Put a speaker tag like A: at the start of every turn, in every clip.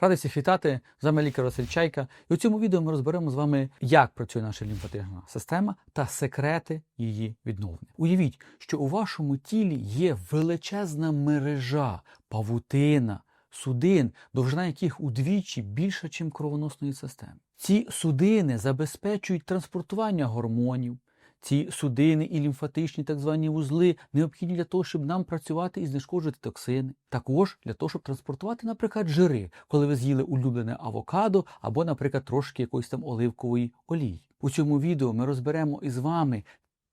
A: Радий всіх вітати, з вами лікар Василь Чайка. І у цьому відео ми розберемо з вами, як працює наша лімфатична система та секрети її відновлення. Уявіть, що у вашому тілі є величезна мережа, павутина, судин, довжина яких удвічі більша, ніж кровоносної системи. Ці судини забезпечують транспортування гормонів. Ці судини і лімфатичні так звані вузли необхідні для того, щоб нам працювати і знешкоджувати токсини. Також для того, щоб транспортувати, наприклад, жири, коли ви з'їли улюблене авокадо або, наприклад, трошки якоїсь там оливкової олії. У цьому відео ми розберемо із вами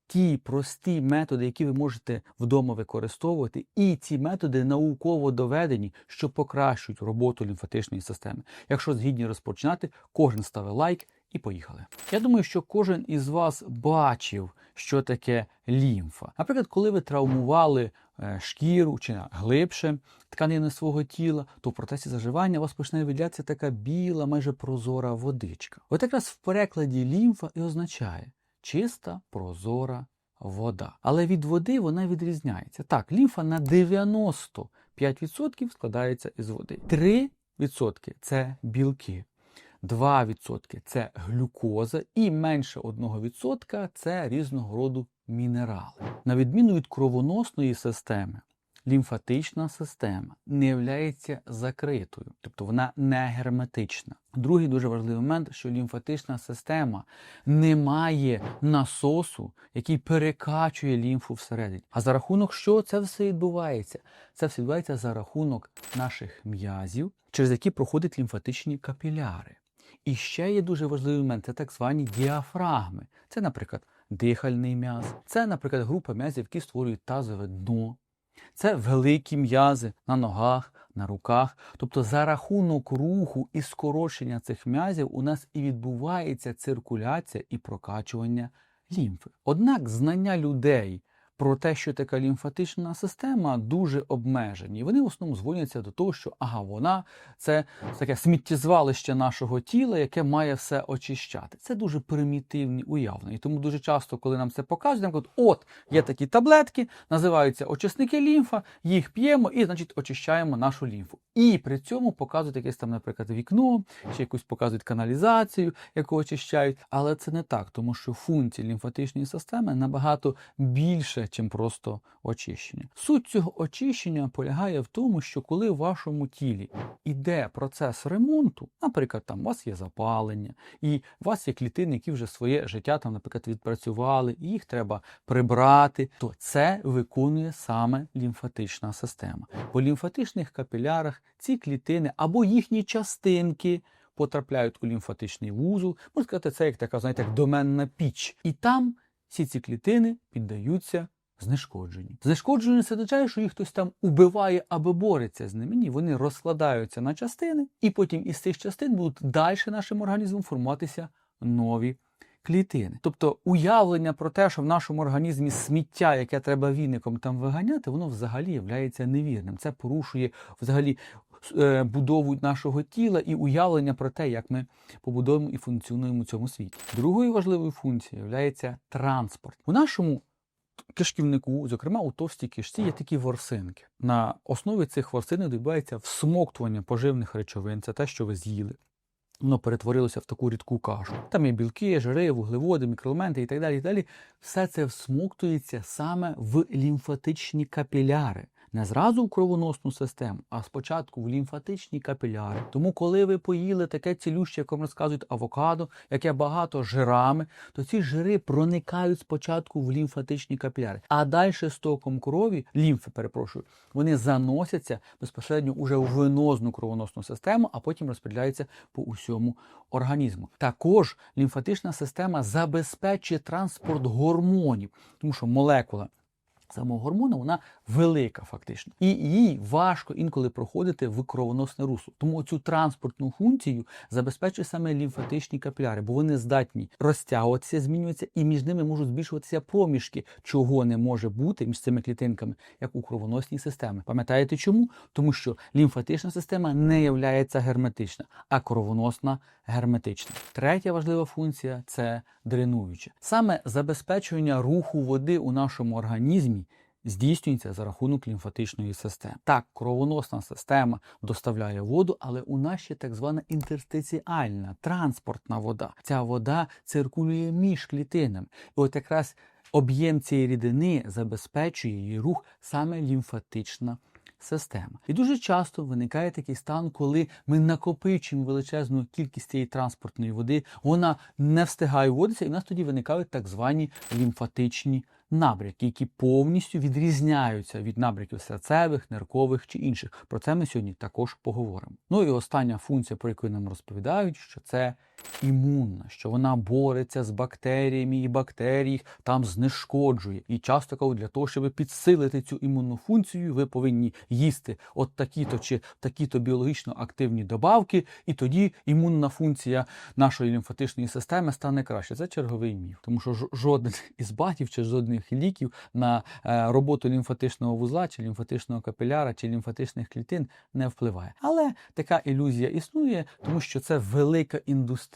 A: ті прості методи, які ви можете вдома використовувати, і ці методи науково доведені, що покращують роботу лімфатичної системи. Якщо згідні розпочинати, кожен ставить лайк і поїхали. Я думаю, що кожен із вас бачив, що таке лімфа. Наприклад, коли ви травмували е, шкіру чи глибше тканини свого тіла, то в процесі заживання у вас почне виділятися така біла, майже прозора водичка. От якраз в перекладі лімфа і означає чиста, прозора вода. Але від води вона відрізняється. Так, лімфа на 95% складається із води. 3% це білки. 2% це глюкоза і менше 1% це різного роду мінерали. На відміну від кровоносної системи, лімфатична система не є закритою, тобто вона не герметична. Другий дуже важливий момент, що лімфатична система не має насосу, який перекачує лімфу всередині. А за рахунок що це все відбувається? Це все відбувається за рахунок наших м'язів, через які проходять лімфатичні капіляри. І ще є дуже важливий момент це так звані діафрагми. Це, наприклад, дихальний м'яз, це, наприклад, група м'язів, які створюють тазове дно. Це великі м'язи на ногах, на руках. Тобто за рахунок руху і скорочення цих м'язів у нас і відбувається циркуляція і прокачування лімфи. Однак знання людей про те, що така лімфатична система дуже обмежені. Вони в основному зводяться до того, що ага, вона це таке сміттєзвалище нашого тіла, яке має все очищати. Це дуже примітивні уявлення. І тому дуже часто, коли нам це показують, нам кажуть, от є такі таблетки, називаються очисники лімфа, їх п'ємо і, значить, очищаємо нашу лімфу. І при цьому показують якесь там, наприклад, вікно, чи якусь показують каналізацію, яку очищають. Але це не так, тому що функції лімфатичної системи набагато більше, чим просто очищення. Суть цього очищення полягає в тому, що коли в вашому тілі іде процес ремонту, наприклад, там у вас є запалення, і у вас є клітини, які вже своє життя там, наприклад, відпрацювали, і їх треба прибрати, то це виконує саме лімфатична система. По лімфатичних капілярах ці клітини або їхні частинки. Потрапляють у лімфатичний вузол, можна сказати, це як така, знаєте, як доменна піч. І там всі ці клітини піддаються знешкодженню. Знешкодження це означає, що їх хтось там убиває або бореться з ними. Ні, вони розкладаються на частини, і потім із цих частин будуть далі нашим організмом формуватися нові клітини. Тобто уявлення про те, що в нашому організмі сміття, яке треба віником там виганяти, воно взагалі є невірним. Це порушує взагалі е, будову нашого тіла і уявлення про те, як ми побудуємо і функціонуємо у цьому світі. Другою важливою функцією є транспорт. У нашому кишківнику, зокрема у товстій кишці, є такі ворсинки. На основі цих ворсинок відбувається всмоктування поживних речовин, це те, що ви з'їли. Воно перетворилося в таку рідку кашу. Там є білки, жири, вуглеводи, мікроелементи і так далі. і далі. Все це всмоктується саме в лімфатичні капіляри. Не зразу в кровоносну систему, а спочатку в лімфатичні капіляри. Тому, коли ви поїли таке цілюще, як вам розказують авокадо, яке багато жирами, то ці жири проникають спочатку в лімфатичні капіляри. А далі з током крові, лімфи, перепрошую, вони заносяться безпосередньо уже в венозну кровоносну систему, а потім розподіляються по усьому організму. Також лімфатична система забезпечує транспорт гормонів, тому що молекула самого гормону вона велика, фактично, і їй важко інколи проходити в кровоносне русло. Тому цю транспортну функцію забезпечує саме лімфатичні капіляри, бо вони здатні розтягуватися, змінюватися, і між ними можуть збільшуватися проміжки, чого не може бути між цими клітинками, як у кровоносній системі. Пам'ятаєте чому? Тому що лімфатична система не є герметична, а кровоносна герметична. Третя важлива функція це дренуюча. Саме забезпечення руху води у нашому організмі здійснюється за рахунок лімфатичної системи. Так, кровоносна система доставляє воду, але у нас ще так звана інтерстиціальна транспортна вода. Ця вода циркулює між клітинами. І от якраз об'єм цієї рідини забезпечує її рух саме лімфатична система. І дуже часто виникає такий стан, коли ми накопичуємо величезну кількість цієї транспортної води, вона не встигає вводитися, і в нас тоді виникають так звані лімфатичні набряки, які повністю відрізняються від набряків серцевих, ниркових чи інших. Про це ми сьогодні також поговоримо. Ну і остання функція, про яку нам розповідають, що це імунна, що вона бореться з бактеріями і бактерії там знешкоджує. І часто кажуть, для того, щоб підсилити цю імунну функцію, ви повинні їсти от такі-то чи такі-то біологічно активні добавки, і тоді імунна функція нашої лімфатичної системи стане краще. Це черговий міф, тому що жоден із батів чи жодних ліків на е, роботу лімфатичного вузла, чи лімфатичного капіляра, чи лімфатичних клітин не впливає. Але така ілюзія існує, тому що це велика індустрія.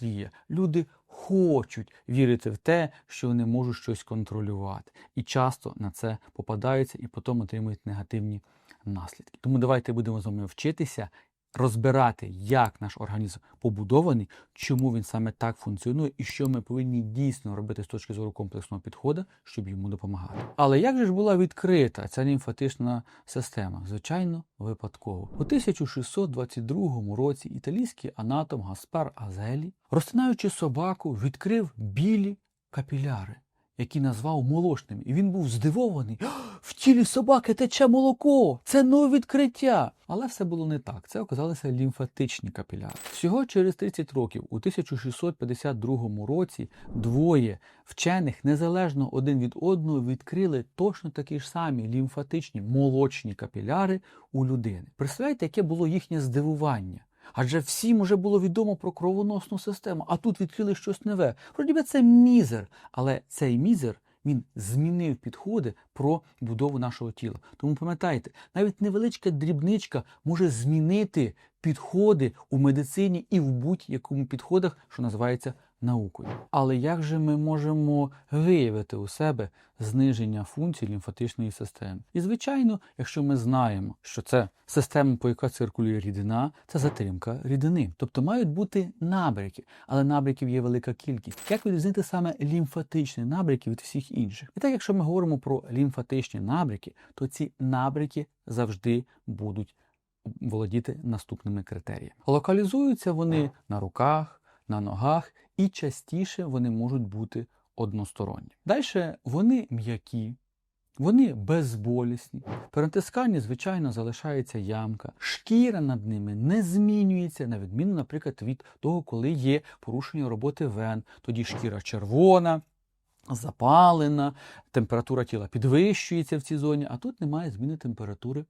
A: Люди хочуть вірити в те, що вони можуть щось контролювати, і часто на це попадаються і потім отримують негативні наслідки. Тому давайте будемо з вами вчитися. Розбирати, як наш організм побудований, чому він саме так функціонує, і що ми повинні дійсно робити з точки зору комплексного підходу, щоб йому допомагати. Але як же ж була відкрита ця лімфатична система? Звичайно, випадково. У 1622 році італійський анатом Гаспар Азелі, розтинаючи собаку, відкрив білі капіляри, які назвав молочними. І він був здивований. «А, В тілі собаки тече молоко! Це нове відкриття! Але все було не так. Це оказалися лімфатичні капіляри. Всього через 30 років, у 1652 році, двоє вчених незалежно один від одного відкрили точно такі ж самі лімфатичні молочні капіляри у людини. Представляєте, яке було їхнє здивування? Адже всім уже було відомо про кровоносну систему, а тут відкрили щось нове. Вроді би це мізер, але цей мізер він змінив підходи про будову нашого тіла. Тому пам'ятайте, навіть невеличка дрібничка може змінити підходи у медицині і в будь-якому підходах, що називається наукою. Але як же ми можемо виявити у себе зниження функцій лімфатичної системи? І звичайно, якщо ми знаємо, що це система, по яка циркулює рідина, це затримка рідини. Тобто мають бути набряки, але набряків є велика кількість. Як відрізнити саме лімфатичні набряки від всіх інших? І так, якщо ми говоримо про лімфатичні набряки, то ці набряки завжди будуть володіти наступними критеріями. Локалізуються вони на руках, на ногах, і частіше вони можуть бути односторонні. Далі вони м'які, вони безболісні. При натисканні, звичайно, залишається ямка. Шкіра над ними не змінюється, на відміну, наприклад, від того, коли є порушення роботи вен. Тоді шкіра червона, запалена, температура тіла підвищується в цій зоні, а тут немає зміни температури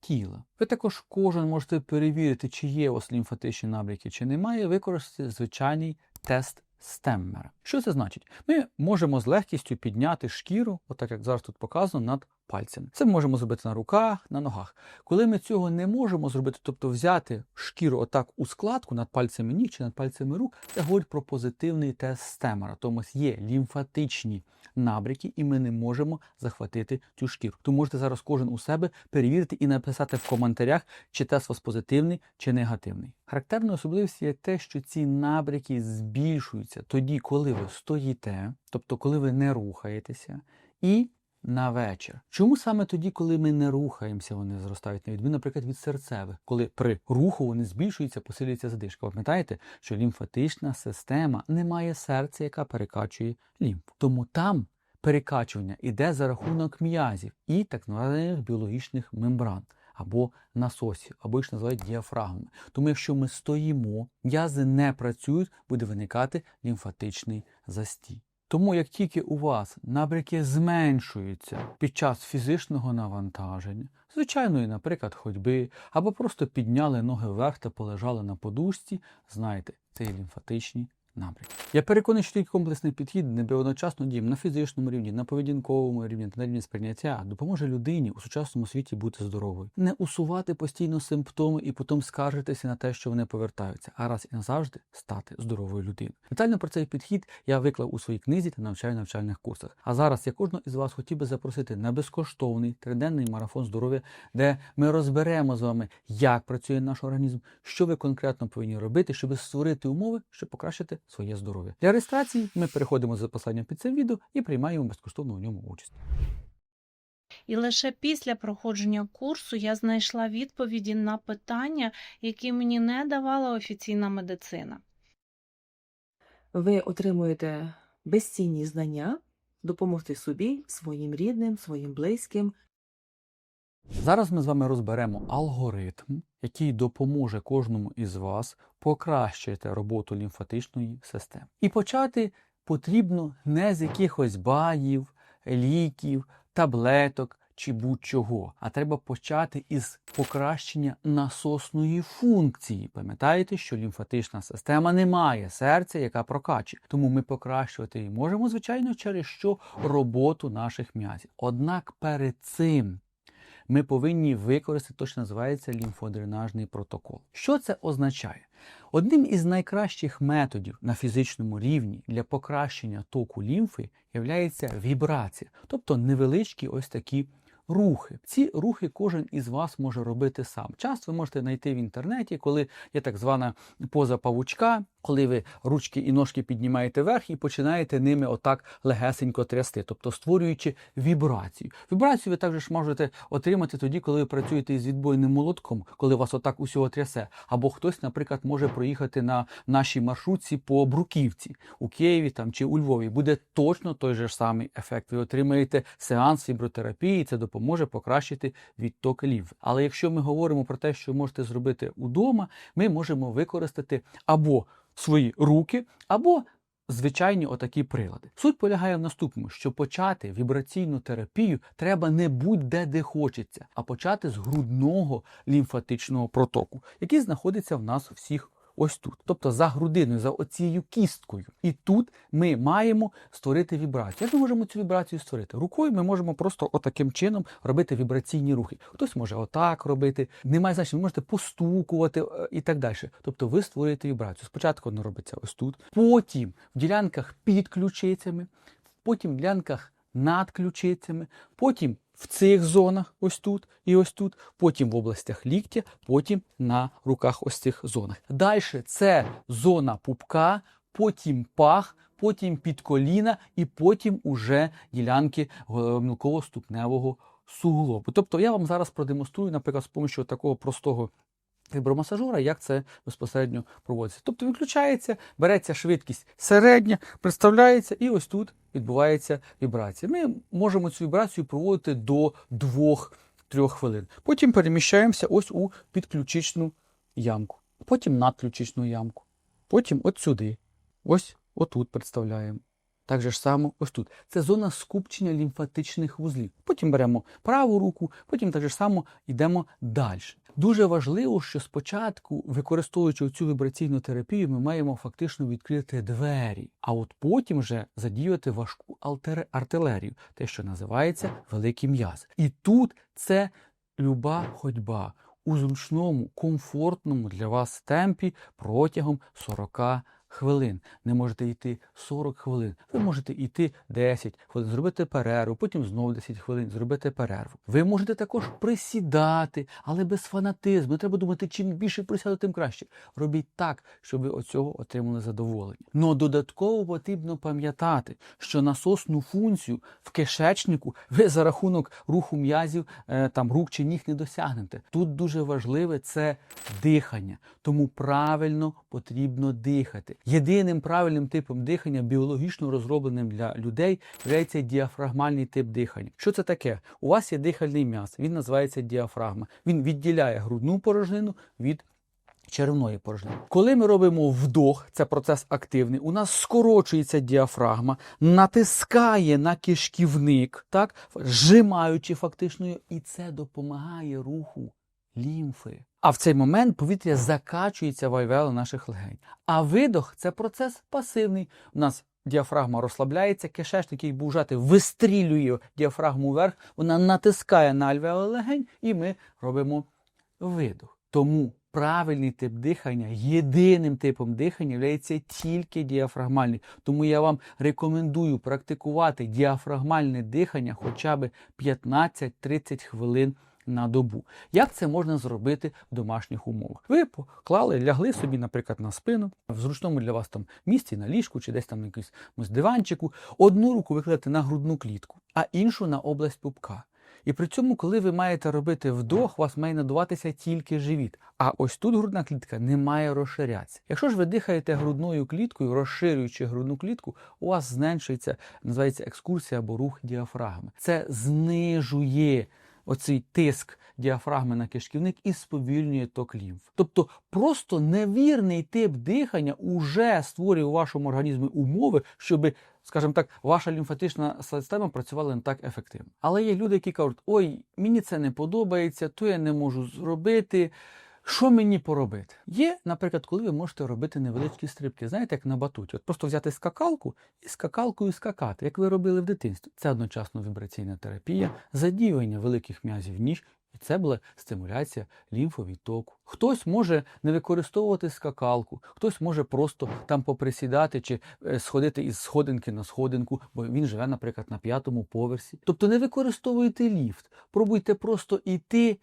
A: тіла. Ви також кожен можете перевірити, чи є у лімфатичні набряки, чи немає, використати звичайний тест Стеммера. Що це значить? Ми можемо з легкістю підняти шкіру, отак як зараз тут показано, над пальцями. Це ми можемо зробити на руках, на ногах. Коли ми цього не можемо зробити, тобто взяти шкіру отак у складку над пальцями ніг чи над пальцями рук, це говорить про позитивний тест Стеммера. Тому є лімфатичні набряки, і ми не можемо захватити цю шкіру. Тому можете зараз кожен у себе перевірити і написати в коментарях, чи тест у вас позитивний чи негативний. Характерною особливістю є те, що ці набряки збільшуються тоді, коли ви стоїте, тобто коли ви не рухаєтеся, і на вечір. Чому саме тоді, коли ми не рухаємося, вони зростають на відміну, наприклад, від серцевих, коли при руху вони збільшуються, посилюється задишка. Пам'ятаєте, що лімфатична система не має серця, яка перекачує лімфу. Тому там перекачування йде за рахунок м'язів і так званих біологічних мембран. Або насосів, або їх називають діафрагмами. Тому якщо ми стоїмо, м'язи не працюють, буде виникати лімфатичний застій. Тому як тільки у вас набряки зменшуються під час фізичного навантаження, звичайної, наприклад, ходьби, або просто підняли ноги вверх та полежали на подушці, знайте, це є лімфатичні напрямків. Я переконаний, що такий комплексний підхід, ніби одночасно дієм на фізичному рівні, на поведінковому рівні та на рівні сприйняття допоможе людині у сучасному світі бути здоровою, не усувати постійно симптоми і потім скаржитися на те, що вони повертаються, а раз і назавжди стати здоровою людиною. Детально про цей підхід я виклав у своїй книзі та навчаю навчальних курсах. А зараз я кожного із вас хотів би запросити на безкоштовний триденний марафон здоров'я, де ми розберемо з вами, як працює наш організм, що ви конкретно повинні робити, щоб створити умови, щоб покращити своє здоров'я. Для реєстрації ми переходимо за посиланням під цим відео і приймаємо безкоштовно у ньому участь.
B: І лише після проходження курсу я знайшла відповіді на питання, які мені не давала офіційна медицина.
C: ви отримуєте безцінні знання, допомогти собі, своїм рідним, своїм близьким.
A: Зараз ми з вами розберемо алгоритм, який допоможе кожному із вас покращити роботу лімфатичної системи. І почати потрібно не з якихось баїв, ліків, таблеток чи будь-чого, а треба почати із покращення насосної функції. Пам'ятаєте, що лімфатична система не має серця, яка прокачує. Тому ми покращувати її можемо, звичайно, через що роботу наших м'язів. Однак перед цим ми повинні використати те, що називається лімфодренажний протокол. Що це означає? Одним із найкращих методів на фізичному рівні для покращення току лімфи є вібрація, тобто невеличкі ось такі рухи. Ці рухи кожен із вас може робити сам. Часто ви можете знайти в інтернеті, коли є так звана поза павучка, коли ви ручки і ножки піднімаєте вверх і починаєте ними отак легесенько трясти, тобто створюючи вібрацію. Вібрацію ви також можете отримати тоді, коли ви працюєте із відбойним молотком, коли вас отак усього трясе. Або хтось, наприклад, може проїхати на нашій маршрутці по Бруківці у Києві там чи у Львові. Буде точно той же самий ефект. Ви отримаєте сеанс вібротерапії, і це допоможе покращити відток лімфи. Але якщо ми говоримо про те, що можете зробити удома, ми можемо використати або свої руки, або звичайні отакі прилади. Суть полягає в наступному, що почати вібраційну терапію треба не будь-де де хочеться, а почати з грудного лімфатичного протоку, який знаходиться в нас всіх. Ось тут, тобто за грудиною, за оцією кісткою. І тут ми маємо створити вібрацію. Як ми можемо цю вібрацію створити? Рукою ми можемо просто отаким чином робити вібраційні рухи. Хтось може отак робити, немає значення, ви можете постукувати е, і так далі. Тобто ви створюєте вібрацію. Спочатку вона робиться ось тут, потім в ділянках під ключицями, потім в ділянках над ключицями, потім в цих зонах, ось тут і ось тут, потім в областях ліктя, потім на руках ось цих зонах. Далі це зона пупка, потім пах, потім під коліна і потім уже ділянки е, мілково-ступневого суглобу. Тобто я вам зараз продемонструю, наприклад, з допомогою такого простого вібромасажора, як це безпосередньо проводиться. Тобто виключається, береться швидкість середня, представляється, і ось тут відбувається вібрація. Ми можемо цю вібрацію проводити до 2-3 хвилин. Потім переміщаємося ось у підключичну ямку, потім надключичну ямку, потім от сюди, ось отут представляємо. Так же ж само ось тут. Це зона скупчення лімфатичних вузлів. Потім беремо праву руку, потім так же само йдемо далі. Дуже важливо, що спочатку, використовуючи цю вібраційну терапію, ми маємо фактично відкрити двері, а от потім вже задіяти важку артилерію, те, що називається великий м'яз. І тут це люба ходьба у зручному, комфортному для вас темпі протягом 40 хвилин. Не можете йти 40 хвилин. Ви можете йти 10 хвилин, зробити перерву, потім знову 10 хвилин, зробити перерву. Ви можете також присідати, але без фанатизму. Треба думати, чим більше присяду, тим краще. Робіть так, щоб ви від цього отримали задоволення. Но додатково потрібно пам'ятати, що насосну функцію в кишечнику ви за рахунок руху м'язів, е, там рук чи ніг не досягнете. Тут дуже важливе це дихання, тому правильно потрібно дихати. Єдиним правильним типом дихання, біологічно розробленим для людей, є діафрагмальний тип дихання. Що це таке? У вас є дихальний м'яз, він називається діафрагма. Він відділяє грудну порожнину від черевної порожнини. Коли ми робимо вдох, це процес активний, у нас скорочується діафрагма, натискає на кишківник, так, зжимаючи фактично, і це допомагає руху лімфи. А в цей момент повітря закачується в альвеоли наших легень. А видох це процес пасивний. У нас діафрагма розслабляється, кишечник, який був жати, вистрілює діафрагму вверх, вона натискає на альвеоли легень, і ми робимо видох. Тому правильний тип дихання, єдиним типом дихання є тільки діафрагмальний. Тому я вам рекомендую практикувати діафрагмальне дихання хоча б 15-30 хвилин на добу. Як це можна зробити в домашніх умовах? Ви поклали, лягли собі, наприклад, на спину, в зручному для вас там місці, на ліжку чи десь там на якомусь диванчику. Одну руку ви на грудну клітку, а іншу на область пупка. І при цьому, коли ви маєте робити вдох, у вас має надуватися тільки живіт. А ось тут грудна клітка не має розширятися. Якщо ж ви дихаєте грудною кліткою, розширюючи грудну клітку, у вас зменшується, називається екскурсія або рух діафрагми. Це знижує оцей тиск діафрагми на кишківник і сповільнює ток лімф. Тобто просто невірний тип дихання уже створює у вашому організмі умови, щоб, скажімо так, ваша лімфатична система працювала не так ефективно. Але є люди, які кажуть, ой, мені це не подобається, то я не можу зробити. Що мені поробити? Є, наприклад, коли ви можете робити невеличкі стрибки, знаєте, як на батуті. От просто взяти скакалку і скакалкою скакати, як ви робили в дитинстві. Це одночасно вібраційна терапія, задіювання великих м'язів ніж, і це була стимуляція лімфовідтоку. Хтось може не використовувати скакалку, хтось може просто там поприсідати чи е, сходити із сходинки на сходинку, бо він живе, наприклад, на п'ятому поверсі. Тобто не використовуйте ліфт, пробуйте просто йти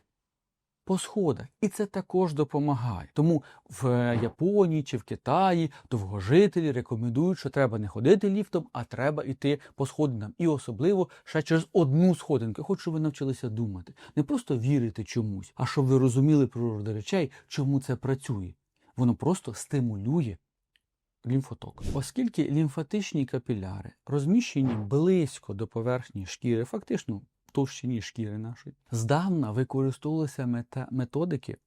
A: по сходах, і це також допомагає. Тому в е, Японії чи в Китаї довгожителі рекомендують, що треба не ходити ліфтом, а треба йти по сходинам. І особливо ще через одну сходинку. Хочу, щоб ви навчилися думати, не просто вірити чомусь, а щоб ви розуміли природу речей, чому це працює. Воно просто стимулює лімфоток. Оскільки лімфатичні капіляри розміщені близько до поверхні шкіри, фактично товщині шкіри нашої, здавна використовувалися методики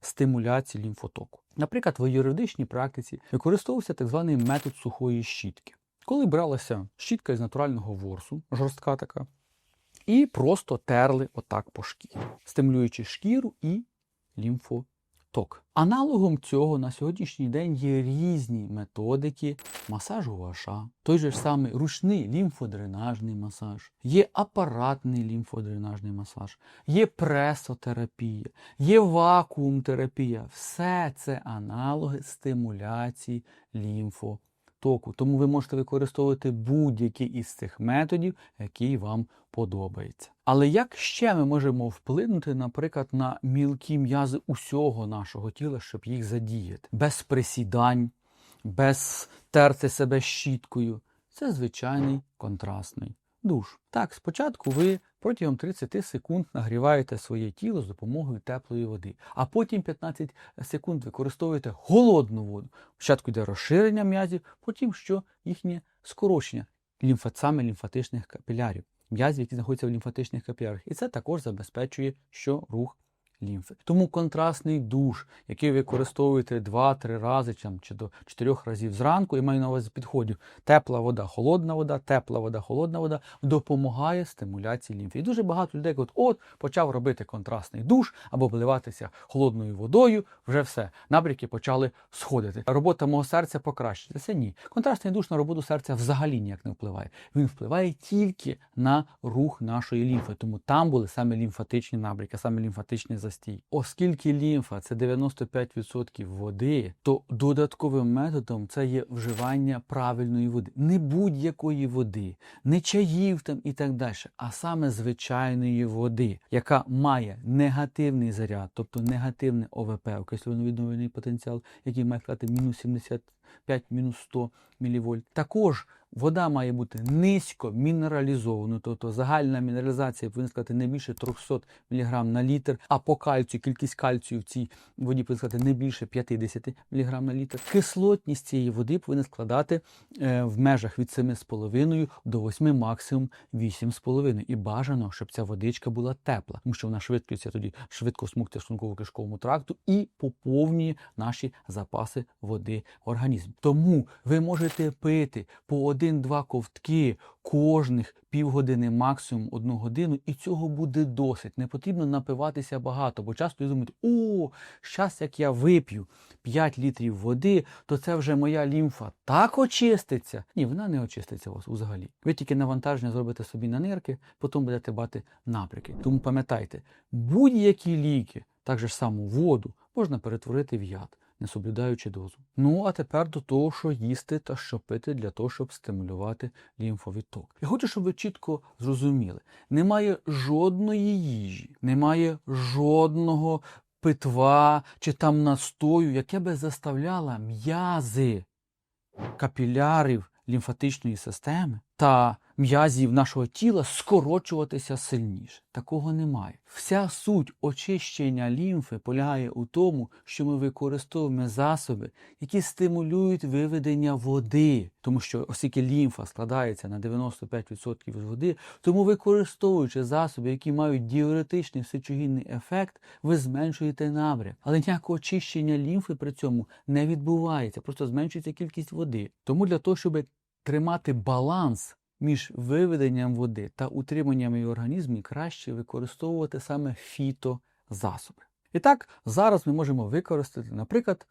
A: стимуляції лімфотоку. Наприклад, в юридичній практиці використовувався так званий метод сухої щітки, коли бралася щітка із натурального ворсу, жорстка така, і просто терли отак по шкірі, стимулюючи шкіру і лімфоток. Аналогом цього на сьогоднішній день є різні методики масажу ваша, той же ж самий ручний лімфодренажний масаж, є апаратний лімфодренажний масаж, є пресотерапія, є вакуум-терапія. Все це аналоги стимуляції лімфотоку. Тому ви можете використовувати будь-який із цих методів, який вам подобається. Але як ще ми можемо вплинути, наприклад, на мілкі м'язи усього нашого тіла, щоб їх задіяти? Без присідань, без терти себе щіткою. Це звичайний контрастний душ. Так, спочатку ви протягом 30 секунд нагріваєте своє тіло з допомогою теплої води, а потім 15 секунд використовуєте холодну воду. Спочатку йде розширення м'язів, потім що їхнє скорочення лімфоцами лімфатичних капілярів, м'язів, які знаходяться в лімфатичних капілярах. І це також забезпечує що рух лімфи. Тому контрастний душ, який ви використовуєте 2-3 рази чи до 4 разів зранку, і маю на увазі підходів, тепла вода, холодна вода, тепла вода, холодна вода, допомагає стимуляції лімфи. І дуже багато людей кажуть, от почав робити контрастний душ або вливатися холодною водою, вже все, набряки почали сходити. Робота мого серця покращиться. Ні. Контрастний душ на роботу серця взагалі ніяк не впливає. Він впливає тільки на рух нашої лімфи. Тому там були саме лімфатичні набряки, саме лімфатичний застій. Оскільки лімфа це 95% води, то додатковим методом це є вживання правильної води, не будь-якої води, не чаїв там і так далі, а саме звичайної води, яка має негативний заряд, тобто негативне ОВП, окислювано відновлений потенціал, який має втрати мінус 70 5-100 мВ. Також вода має бути низько мінералізованою, тобто загальна мінералізація повинна сказати не більше 300 мг на літр, а по кальцію, кількість кальцію в цій воді повинна сказати не більше 50 мг на літр. Кислотність цієї води повинна складати е, в межах від 7,5 до 8, максимум 8,5. І бажано, щоб ця водичка була тепла, тому що вона швидкість тоді швидко смуктує шлунково кишковому тракту і поповнює наші запаси води організмі організмі. Тому ви можете пити по один-два ковтки кожних півгодини, максимум одну годину, і цього буде досить. Не потрібно напиватися багато, бо часто думають, о, щас як я вип'ю 5 літрів води, то це вже моя лімфа так очиститься. Ні, вона не очиститься у вас взагалі. Ви тільки навантаження зробите собі на нирки, потім будете бати напряки. Тому пам'ятайте, будь-які ліки, так же само воду, можна перетворити в яд, не соблюдаючи дозу. Ну а тепер до того, що їсти та що пити для того, щоб стимулювати лімфовідток. Я хочу, щоб ви чітко зрозуміли: немає жодної їжі, немає жодного питва чи там настою, яке би заставляло м'язи капілярів лімфатичної системи та м'язів нашого тіла скорочуватися сильніше. Такого немає. Вся суть очищення лімфи полягає у тому, що ми використовуємо засоби, які стимулюють виведення води, тому що оскільки лімфа складається на 95% з води, тому використовуючи засоби, які мають діуретичний сечогінний ефект, ви зменшуєте набряк. Але ніякого очищення лімфи при цьому не відбувається, просто зменшується кількість води. Тому для того, щоб тримати баланс між виведенням води та утриманням її в організмі, краще використовувати саме фітозасоби. І так, зараз ми можемо використати, наприклад,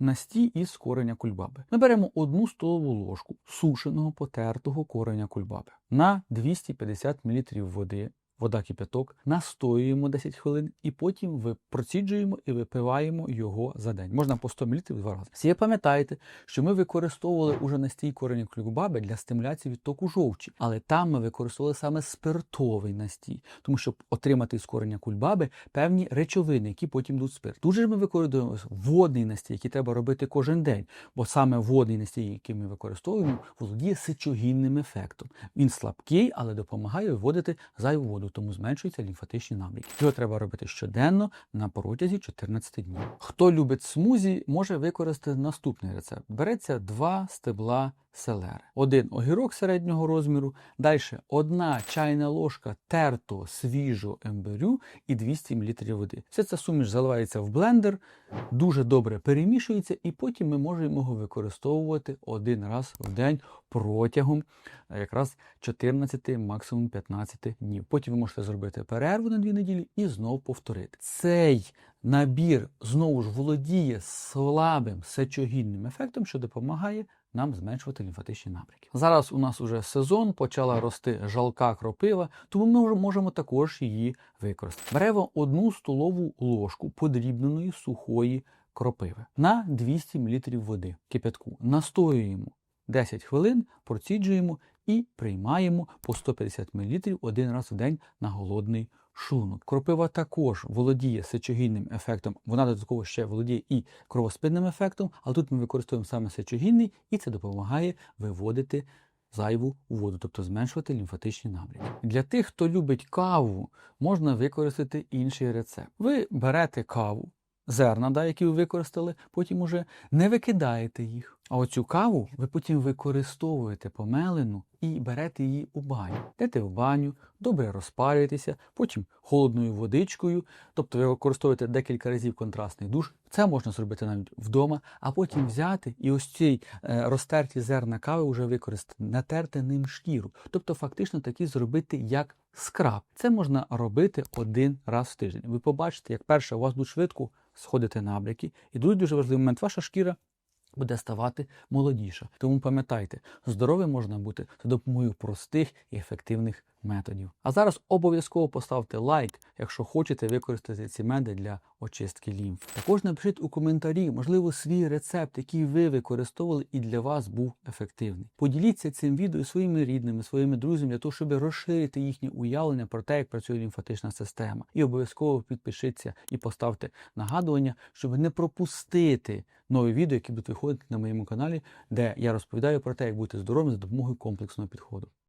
A: настій із кореня кульбаби. Ми беремо одну столову ложку сушеного потертого кореня кульбаби на 250 мл води. Вода кипяток, настоюємо 10 хвилин і потім ви проціджуємо і випиваємо його за день. Можна по 100 мл два рази. Всі пам'ятаєте, що ми використовували уже настій кореня кульбаби для стимуляції відтоку жовчі, але там ми використовували саме спиртовий настій, тому щоб отримати з кореня кульбаби певні речовини, які потім йдуть спирт. Тут же ми використовуємо водний настій, який треба робити кожен день, бо саме водний настій, який ми використовуємо, володіє сечогінним ефектом. Він слабкий, але допомагає виводити зайву воду тому зменшуються лімфатичні набріки. Його треба робити щоденно на протязі 14 днів. Хто любить смузі, може використати наступний рецепт. Береться два стебла селери, один огірок середнього розміру, далі одна чайна ложка тертого свіжого ембирю і 200 мл води. Все це суміш заливається в блендер, дуже добре перемішується, і потім ми можемо його використовувати один раз в день протягом е, якраз 14, максимум 15 днів. Потім ви можете зробити перерву на 2 неділі і знову повторити. Цей набір знову ж володіє слабим сечогінним ефектом, що допомагає нам зменшувати лімфатичні набряки. Зараз у нас уже сезон, почала рости жалка кропива, тому ми можемо також її використати. Беремо одну столову ложку подрібненої сухої кропиви на 200 мл води кипятку. Настоюємо 10 хвилин, проціджуємо і приймаємо по 150 мл один раз в день на голодний шлунок. Кропива також володіє сечогінним ефектом, вона додатково ще володіє і кровоспинним ефектом, але тут ми використовуємо саме сечогінний, і це допомагає виводити зайву воду, тобто зменшувати лімфатичні набряки. Для тих, хто любить каву, можна використати інший рецепт. Ви берете каву, зерна, да, які ви використали, потім уже не викидаєте їх. А оцю каву ви потім використовуєте помелену і берете її у баню. Йдете в баню, добре розпарюєтеся, потім холодною водичкою, тобто ви використовуєте декілька разів контрастний душ. Це можна зробити навіть вдома, а потім взяти і ось ці е, розтерті зерна кави вже використати, натерти ним шкіру. Тобто фактично такі зробити як скраб. Це можна робити один раз в тиждень. Ви побачите, як перше у вас будуть швидко сходити набряки, і другий дуже важливий момент, ваша шкіра буде ставати молодіша. Тому пам'ятайте, здоровим можна бути за допомогою простих і ефективних методів. А зараз обов'язково поставте лайк, якщо хочете використати ці меди для очистки лімф. Також напишіть у коментарі, можливо, свій рецепт, який ви використовували і для вас був ефективний. Поділіться цим відео своїми рідними, своїми друзями для того, щоб розширити їхнє уявлення про те, як працює лімфатична система. І обов'язково підпишіться і поставте нагадування, щоб не пропустити нові відео, які будуть виходити на моєму каналі, де я розповідаю про те, як бути здоровим за допомогою комплексного підходу.